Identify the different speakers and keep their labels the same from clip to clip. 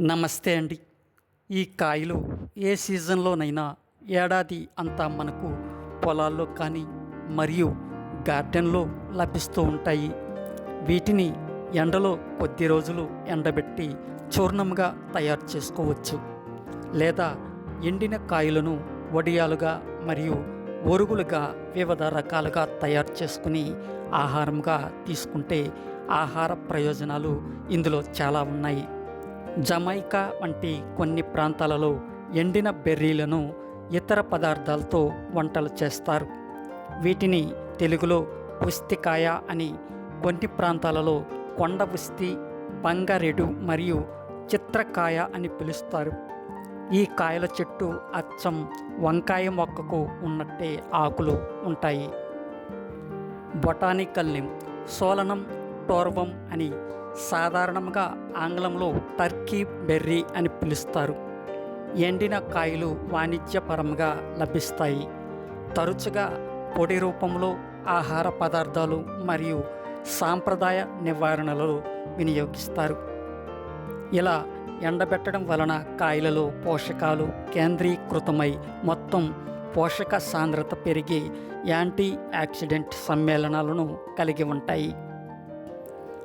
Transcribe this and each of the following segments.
Speaker 1: నమస్తే అండి. ఈ కాయలు ఏ సీజన్లోనైనా ఏడాది అంతా మనకు పొలాల్లో కానీ మరియు గార్డెన్లో లభిస్తూ ఉంటాయి. వీటిని ఎండలో కొద్ది రోజులు ఎండబెట్టి చూర్ణంగా తయారు చేసుకోవచ్చు. లేదా ఎండిన కాయలను వడియాలుగా మరియు ఒరుగులుగా వివిధ రకాలుగా తయారు చేసుకుని ఆహారంగా తీసుకుంటే ఆహార ప్రయోజనాలు ఇందులో చాలా ఉన్నాయి. జమైకా వంటి కొన్ని ప్రాంతాలలో ఎండిన బెర్రీలను ఇతర పదార్థాలతో వంటలు చేస్తారు. వీటిని తెలుగులో ఉస్తికాయ అని కొన్ని ప్రాంతాలలో కొండ ఉస్తి బంగారెడు మరియు చిత్రకాయ అని పిలుస్తారు. ఈ కాయల చెట్టు అచ్చం వంకాయ మొక్కకు ఉన్నట్టే ఆకులు ఉంటాయి. బొటానికల్ నేమ్ సోలనం టోర్వం అని సాధారణంగా ఆంగ్లంలో టర్కీ బెర్రీ అని పిలుస్తారు. ఎండిన కాయలు వాణిజ్యపరంగా లభిస్తాయి. తరచుగా పొడి రూపంలో ఆహార పదార్థాలు మరియు సాంప్రదాయ నివారణలో వినియోగిస్తారు. ఇలా ఎండబెట్టడం వలన కాయలలో పోషకాలు కేంద్రీకృతమై మొత్తం పోషక సాంద్రత పెరిగి యాంటీ ఆక్సిడెంట్ సమ్మేళనాలను కలిగి ఉంటాయి.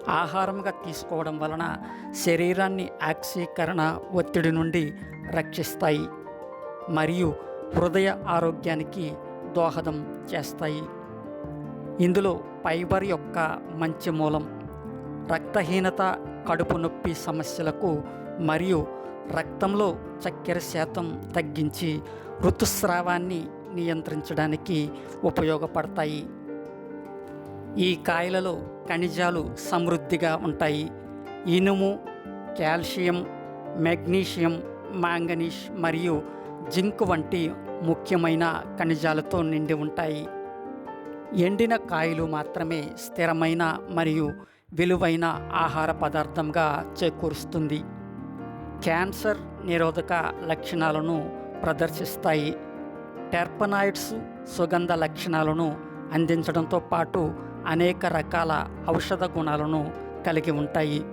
Speaker 1: ఆహారంగా తీసుకోవడం వలన శరీరాన్ని ఆక్సీకరణ ఒత్తిడి నుండి రక్షిస్తాయి మరియు హృదయ ఆరోగ్యానికి దోహదం చేస్తాయి. ఇందులో ఫైబర్ యొక్క మంచి మూలం రక్తహీనత కడుపు నొప్పి సమస్యలకు మరియు రక్తంలో చక్కెర శాతం తగ్గించి ఋతుస్రావాన్ని నియంత్రించడానికి ఉపయోగపడతాయి. ఈ కాయలలో ఖనిజాలు సమృద్ధిగా ఉంటాయి. ఇనుము కాల్షియం మెగ్నీషియం మాంగనీష్ మరియు జింక్ వంటి ముఖ్యమైన ఖనిజాలతో నిండి ఉంటాయి. ఎండిన కాయలు మాత్రమే స్థిరమైన మరియు విలువైన ఆహార పదార్థంగా చేకూరుస్తుంది. క్యాన్సర్ నిరోధక లక్షణాలను ప్రదర్శిస్తాయి. టెర్పనాయిడ్స్ సుగంధ లక్షణాలను అందించడంతో పాటు అనేక రకాల ఔషధ గుణాలను కలిగి ఉంటాయి.